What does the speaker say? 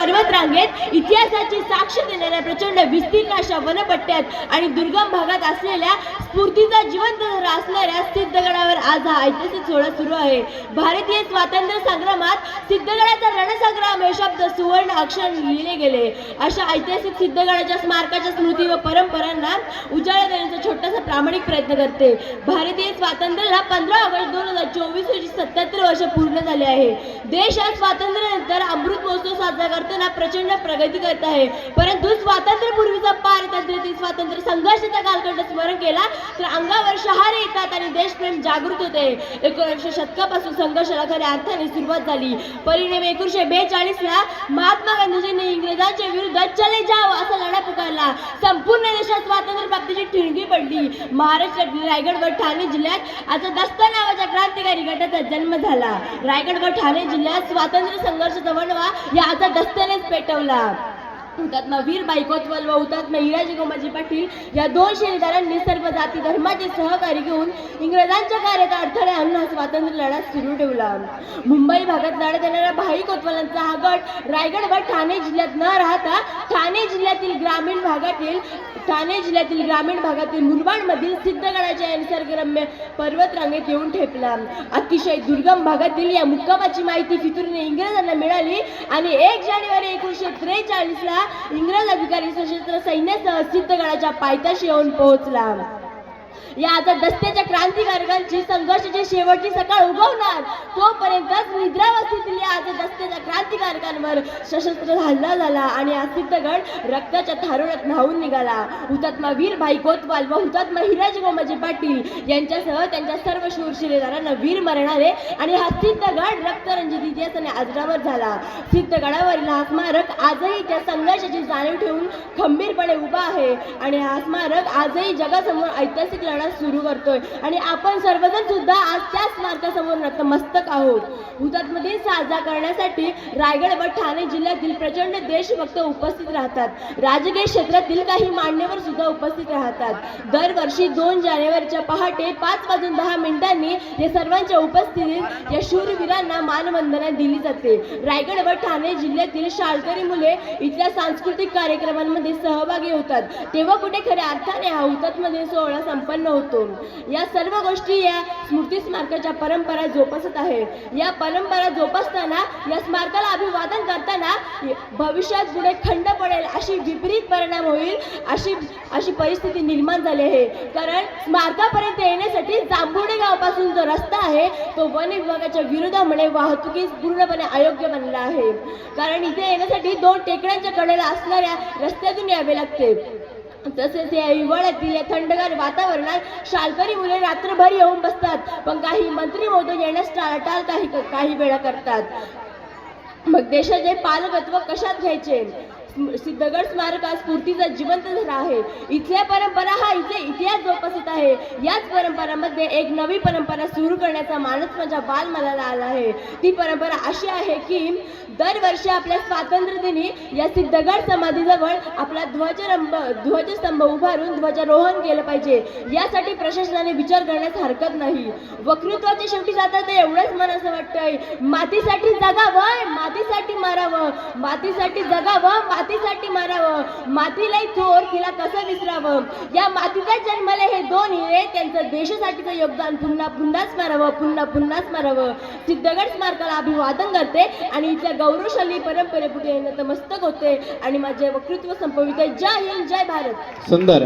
पर्वत रांगेत इतिहासाची साक्ष देणाऱ्या प्रचंड विस्तीर्ण अशा वनपट्ट्यात आणि दुर्गम भागात असलेल्या स्फूर्तीचा जिवंत धरा असणाऱ्या सिद्धगडावर आज हा ऐतिहासिक सोहळा सुरू आहे. भारतीय स्वातंत्र्य संग्रामात सिद्धगडाचा रणसंग्राम हे शब्द सुवर्ण अक्षर लिहिले गेले. अशा ऐतिहासिक सिद्धगडाच्या स्मारकाच्या स्मृती व परंपरांना उजाळा देण्याचा छोटासा प्रामाणिक प्रयत्न करते. भारतीय स्वातंत्र्याला पंधरा ऑगस्ट दोन हजार चोवीस रोजी सत्याहत्तर वर्ष पूर्ण झाले आहे. देश आज स्वातंत्र्यानंतर अमृत महोत्सव साजरा करताना प्रचंड प्रगती करत आहे. परंतु स्वातंत्र्यपूर्वीचा पारतंत्र्यातील स्वातंत्र्य संघर्षाचा कालखंड स्मरण केला तर अंगावर शहारे येतात आणि देशप्रेम जागृत होते. एकोणीसशे शतकापासून संघर्षाला खऱ्या अर्थाने सुरुवात झाली. परिणाम एकोणीसशे बेचाळीस ला महात्मा गांधीजींनी इंग्रजांच्या विरुद्ध चले जाव असा लढा पुकारला. संपूर्ण देशात स्वातंत्र्य प्राप्तीची ठिणगी पडली. महाराष्ट्रातील रायगड व ठाणे जिल्ह्यात आता दस्ता नावाच्या क्रांतिकारी गटाचा जन्म झाला. रायगड व ठाणे जिल्ह्यात स्वातंत्र्य संघर्षाचा वणवा या आता त्यानेच पेटवला. हुतात्मा वीर बाई व हुतात्मा हिराजी गोमाजी पाटील या दोन शहीदारांनी सर्व जाती धर्माचे सहकारी घेऊन इंग्रजांच्या कार्यात अडथळे आणून स्वातंत्र्य लढा सुरू ठेवला. मुंबई भागात लढत येणाऱ्या भाई कोतवालांचा हा गट रायगड व ठाणे जिल्ह्यात न राहता जिल्ह्यातील ग्रामीण भागातील ठाणे जिल्ह्यातील ग्रामीण भागातील मुरबाडमधील सिद्धगडाच्या निसर्गरम्य पर्वतरांगेत येऊन ठेपला. अतिशय दुर्गम भागातील या मुक्कामाची माहिती फितुरीने इंग्रजांना मिळाली आणि एक जानेवारी एकोणीसशे त्रेचाळीस ला इंग्रज अधिकारी सशस्त्र सैन्यासह सिद्धगडाच्या पायथ्याशी येऊन पोहोचला. या आता दस्त्याच्या क्रांतिकारकांची संघर्षाची शेवटची सकाळ उगवणार. तोपर्यंतच निद्रावस्थेतील या आज दस्त्याच्या क्रांतिकारकांवर सशस्त्र हल्ला झाला आणि हा रक्ताच्या थारोळ्यात न्हावून निघाला. हुतात्मा वीर भाई कोतवाल व हुतात्मा हिराजी गोमाजी पाटील यांच्यासह त्यांच्या सर्व शूरशिलेदारांना वीर मरणारे आणि हा सिद्धगड रक्तरंजित इतिहासाने आजरावर झाला. सिद्धगडावरील हा स्मारक आजही त्या संघर्षाची जाणीव ठेवून खंबीरपणे उभा आहे आणि हा स्मारक आजही जगासमोर ऐतिहासिक लढा सुरू करतोय. आणि आपण सर्वजण सुद्धा आज त्या स्मारकासमोर नतमस्तक आहोत. हुतात्मा दिन साजरा करण्यासाठी रायगड व ठाणे जिल्ह्यातील प्रचंड देशभक्त उपस्थित राहतात. राजकीय क्षेत्रातील काही मान्यवर सुद्धा उपस्थित राहतात. दरवर्षी दोन जानेवारीच्या पहाटे पाच वाजून दहा मिनिटांनी या सर्वांच्या उपस्थितीत या शूरवीरांना मानवंदना दिली जाते. रायगड व ठाणे जिल्ह्यातील शाळकरी मुले इथल्या सांस्कृतिक कार्यक्रमांमध्ये सहभागी होतात. तेव्हा कुठे खऱ्या अर्थाने हा हुतात्मा सोहळा संपन्न होतो. या सर्व गोष्टी या स्मृती स्मारकाच्या परंपरा जोपासत आहे. या परंपरा जोपासताना या स्मारकाला अभिवादन करताना भविष्यात पुढे खंड पडेल अशी विपरीत परिणाम होईल अशी अशी परिस्थिती निर्माण झाली आहे. कारण स्मारकापर्यंत येण्यासाठी जांभुडे गावपासून जो रस्ता आहे तो वन विभागाच्या विरोधामुळे वाहतुकीस पूर्णपणे अयोग्य बनला आहे. कारण इथे येण्यासाठी दोन टेकड्यांच्या कडेला असणाऱ्या रस्त्यातून यावे लागते. तसेच या हिवाळ्यातील या थंडगार वातावरणात शालकरी मुले रात्रभर येऊन बसतात. पण काही मंत्री महोदय येण्यास टाळटाळ काही काही वेळा करतात. मग देशाचे पालकत्व कशात घ्यायचे? सिद्धगड स्मारक आज स्फूर्तीचा जिवंत झाला आहे. इथल्या परंपरा हा इथे इतिहास जोपासत आहे. याच परंपरामध्ये एक नवी परंपरा सुरू करण्याचा मानस माझ्या बालमनाला आला आहे. ती परंपरा अशी आहे की दरवर्षी आपल्या स्वातंत्र्यदिनी या सिद्धगड समाधीजवळ आपला ध्वजरंभ ध्वजस्तंभ उभारून ध्वजारोहण केलं पाहिजे. यासाठी प्रशासनाने विचार करण्यास हरकत नाही. वक्तृत्वाच्या शेवटी जाता ते एवढंच मला असं वाटतंय. मातीसाठी जगावं मातीसाठी मारावं मातीसाठी जगावं मातीसाठी मारावं. मातीलाही थोर तिला कसं विसरावं? या मातीच्या जन्माला हे दोन हिरे त्यांचं देशासाठीचं योगदान पुन्हा पुन्हाच मारावं पुन्हा पुन्हाच मारावं. सिद्धगड स्मारकाला अभिवादन करते आणि इथल्या गौरवशाली परंपरेपुढे नतमस्तक होते. आणि माझे वक्तृत्व संपविते. जय हिंद जय भारत. सुंदर.